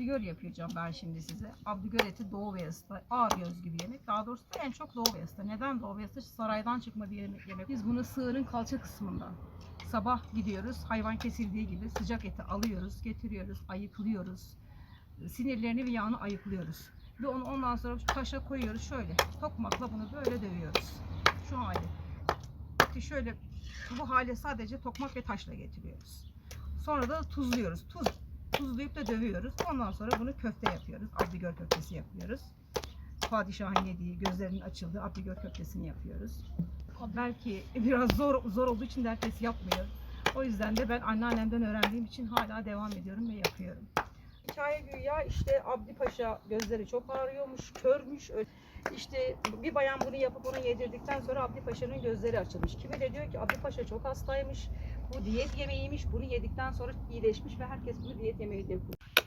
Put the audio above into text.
Abdigöl yapacağım ben şimdi size. Abdigöl eti Doğu Beyazıt'ta ağır özgü bir yemek. Daha doğrusu en çok Doğu Beyazıt'ta. Neden Doğu Beyazıt'ta? Saraydan çıkma bir yemek. yemek. Biz bunu sığırın kalça kısmından. Sabah gidiyoruz hayvan kesildiği gibi sıcak eti alıyoruz, getiriyoruz, ayıklıyoruz. Sinirlerini ve yağını ayıklıyoruz. Ve onu ondan sonra taşa koyuyoruz şöyle. Tokmakla bunu böyle dövüyoruz. Şu hali. Eti şöyle bu hale sadece tokmak ve taşla getiriyoruz. Sonra da tuzluyoruz. Tuz tuzlayıp da dövüyoruz. Ondan sonra bunu köfte yapıyoruz. Abdigöl köftesi yapıyoruz. Padişahın yediği, gözlerinin açıldığı Abdigöl köftesini yapıyoruz. Belki biraz zor zor olduğu için de herkes yapmıyor. O yüzden de ben anneannemden öğrendiğim için hala devam ediyorum ve yapıyorum. Hikaye güya işte Abdi Paşa gözleri çok ağrıyormuş, körmüş. İşte bir bayan bunu yapıp ona yedirdikten sonra Abdi Paşa'nın gözleri açılmış. Kimi de diyor ki Abdi Paşa çok hastaymış. Bu diyet yemeğiymiş. Bunu yedikten sonra iyileşmiş ve herkes bunu diyet yemeği diye kullanıyor.